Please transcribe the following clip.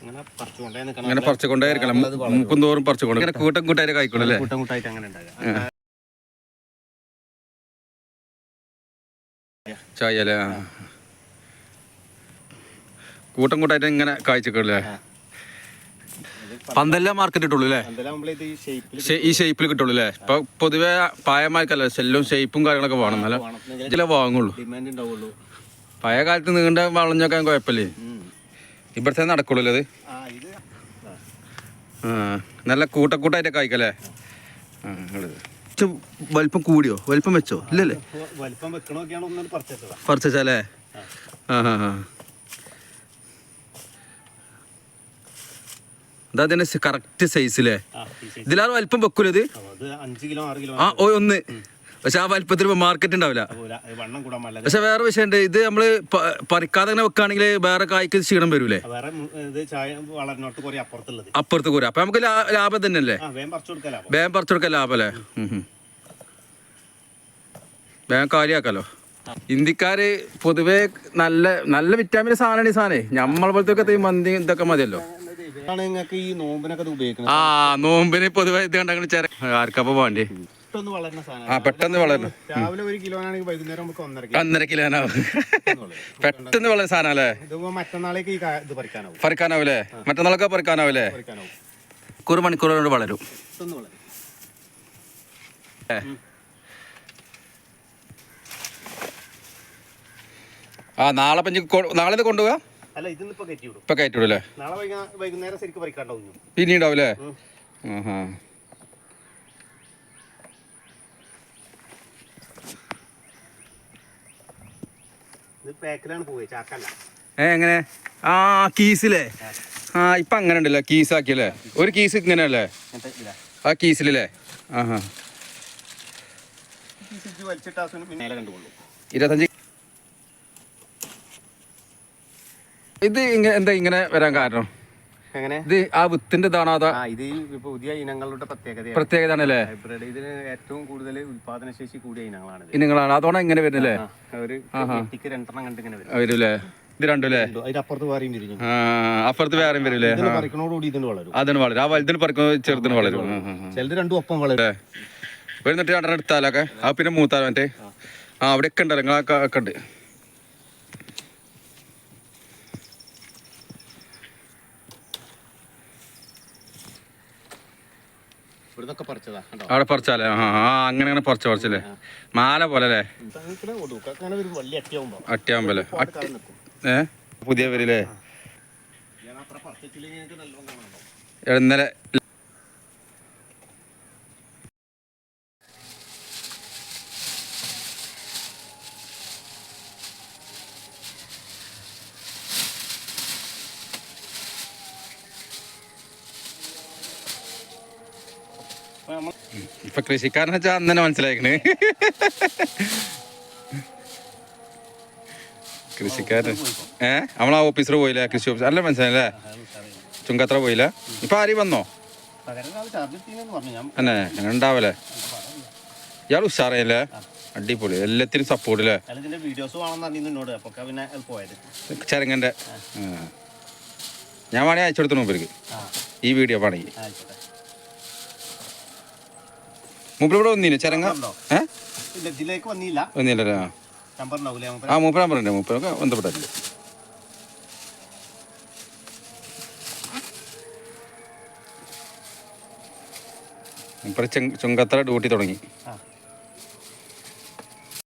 അങ്ങനെ പറിച്ചുകൊണ്ടേ ഇരിക്കണം. തോറും പറിച്ചുകൊണ്ട് ഇങ്ങനെ കൂട്ടം കൂട്ടായിട്ട് കായ്ക്കണല്ലേ കൂട്ടം കൂട്ടായിട്ട് അങ്ങനെ ഉണ്ടാകുക. ചായ അല്ലേ? കൂട്ടം കൂട്ടായിട്ട് ഇങ്ങനെ കായ്ച്ചിക്കല്ലേ പന്തല്ല മാർക്കറ്റ് കിട്ടുള്ളൂ അല്ലേ ഈ ഷേപ്പിൽ കിട്ടുള്ളൂ അല്ലേ ഇപ്പൊ പൊതുവെ പായമാർക്കല്ല സെല്ലും ഷേപ്പും കാര്യങ്ങളൊക്കെ വേണം. എന്നാലും ഇതിലെ വാങ്ങുള്ളൂ. പഴയ കാലത്ത് നീണ്ട വളഞ്ഞൊക്കെ കുഴപ്പമില്ലേ. ഇവിടുത്തെ നടക്കുള്ളൂ അല്ലേ അത് നല്ല കൂട്ടക്കൂട്ടായിട്ട് കായ്ക്കല്ലേ. വലിപ്പം കൂടിയോ? വലിപ്പം വെച്ചോ? ഇല്ലല്ലേ? പറിച്ചല്ലേ ആ ആ ആ. ഇതാ അതിന്റെ കറക്റ്റ് ഈ ഇതിലാറ് വലിപ്പം വെക്കൂല ഇത്? ആ ഓ ഒന്ന്. പക്ഷെ ആ വലിപ്പത്തിൽ മാർക്കറ്റ് ഉണ്ടാവില്ല പക്ഷെ വേറെ വിഷയമുണ്ട് ഇത് നമ്മൾ പറിക്കാതെ തന്നെ വെക്കുകയാണെങ്കിൽ വേറെ കായ്ക്ക് ക്ഷീണം വരൂലേ? അപ്പുറത്ത് കൂര. അപ്പൊ നമുക്ക് ലാഭം തന്നെയല്ലേ? വേഗം പറിച്ചു കൊടുക്കാൻ ലാഭല്ലേ. വേഗം കാര്യാക്കാലോ. ഇന്ത്യക്കാര് പൊതുവേ നല്ല നല്ല വിറ്റാമിൻ സാധനമാണ് ഈ സാധനം. നമ്മളെ പോലത്തെ മന്തി ഇതൊക്കെ മതിയല്ലോ. ഇതാണ് നിങ്ങൾക്ക് ഈ നോമ്പിനൊക്കെ ഇത് ഉപയോഗിക്കുന്നത്. ആ നോമ്പിന് പൊതുവെ ഇത് കണ്ടെങ്കിൽ ചെറിയ ആർക്കപ്പോ വേണ്ടി പെട്ടെന്ന് വളരുന്ന ആ സാധനം പെട്ടെന്ന് വളരണം രാവിലെ ഒരു കിലോനാണെങ്കിൽ വൈകുന്നേരം നമുക്ക് ഒന്നര കിലോ. ഒന്നര കിലോനാവും. പെട്ടെന്ന് വളരെ സാധനം അല്ലേ ഇതിപ്പോ മറ്റന്നാളേക്ക് ഈ കാ- ഇത് പറിക്കാനാവും. പറിക്കാനാവൂലേ? മറ്റന്നാളൊക്കെ പറിക്കാനാവൂലേ? പറിക്കാനാവും. മണിക്കൂറോട് മണിക്കൂർ കൊണ്ട് വളരും. പെട്ടെന്ന് വളരും ആ നാളെ പഞ്ച് നാളെ ഇത് കൊണ്ടുപോകാ അല്ല ഇതിന്ന് ഇപ്പൊ കയറ്റി വിടും. നാളെ വൈകുന്നേരം ശരിക്കും പറിക്കാണ്ടാവും ആഹാ. എങ്ങനെ? ആ കീസിലേ. ആ ഇപ്പൊ അങ്ങനെ ഉണ്ടല്ലോ കീസ് ആക്കിയല്ലേ ഒരു കീസ് ഇങ്ങനെ അല്ലേ? ആ കീസിലല്ലേ? ആഹാ. ഈ സ്വിച്ച് വലിച്ചിട്ട് ആ സുന പിന്നെ മേലെ കണ്ടുകൊള്ളു ഇരുപത്തഞ്ച് ഇത് എന്താ ഇങ്ങനെ വരാൻ കാരണം? എങ്ങനെ? ഇത് ആ വിത്തിന്റെ ഇതാണോ അതാ ഇത് പുതിയ ഇനങ്ങളുടെ പ്രത്യേകതയാണ്. പ്രത്യേകത ആണല്ലേ ഹൈബ്രിഡ് ഇതിന് ഏറ്റവും കൂടുതൽ ഉൽപാദന ശേഷി കൂടിയ ഇനങ്ങളാണ് ഇനങ്ങളാണ്. അതോടെ ഇങ്ങനെ വരുന്നില്ലേ? ഒരു കുട്ടിക്ക് രണ്ടെണ്ണം കണ്ട് ഇങ്ങനെ വരും. വരൂലേ ഇത് രണ്ടുല്ലേ അപ്പുറത്ത് വേറെയും വരില്ലേ അപ്പുറത്ത് വേറെയും വരൂലേ ഇതിന് പറിക്കണോടുകൂടി ഇതിന് വളരും. അതിന് വളരും. ആ വലുതിന് പറിക്കുന്നത് ചെറുതിന് വളരും. ചിലത് രണ്ടും ഒപ്പം വളരും. വരുന്നിട്ട് രണ്ടെണ്ണം എടുത്താലൊക്കെ ആ പിന്നെ മൂത്താലോ മറ്റേ? ആ അവിടെയൊക്കെ ഉണ്ടല്ലോ. നിങ്ങളൊക്കെ ഒക്കെ ഉണ്ട്. അവിടെ പറിച്ചാലേ? ആ ആ അങ്ങനെ അങ്ങനെ പറിച്ച പറിച്ചല്ലേ? മാല പോലെ അല്ലേ ഇങ്ങനെ കൊടുക്കും ഒരു വലിയ അട്ടിയാവുമ്പോ. അട്ടിയാമ്പല്ലേ കാലം നിൽക്കും ഏ? പുതിയ വരില്ലേ കാണാനുണ്ടോ ഇന്നലെ ഇപ്പൊ കൃഷിക്കാരനെ വെച്ചാൽ അന്ന് തന്നെ മനസ്സിലായിക്കണ്. കൃഷിക്കാരൻ. ഏ? നമ്മളാ ഓഫീസർ പോയില്ല? കൃഷി ഓഫീസർ അല്ല മനസ്സിലായില്ലേ? ചുങ്കത്ര പോയില്ല? ഇപ്പൊ ആര് വന്നോ? അന്നെ അങ്ങനെ ഉണ്ടാവല്ലേ? ഇയാൾ ഉഷാറല്ലേ അടിപൊളി. എല്ലാത്തിനും സപ്പോർട്ട് അല്ലേ ചരങ്ങന്റെ. ഞാൻ വേണേ അയച്ചു കൊടുത്തു മുമ്പേക്ക് ഈ വീഡിയോ വേണമെങ്കിൽ മൂപ്പർ വന്നില്ല ചരങ്ങ? ഏ? ഇതിലേക്ക് വന്നില്ല വന്നില്ലല്ലേ ആ. മൂപ്പരൊക്കെ ബന്ധപ്പെട്ടില്ല മൂപ്പര ചുങ്കത്ര ഡ്യൂട്ടി തുടങ്ങി.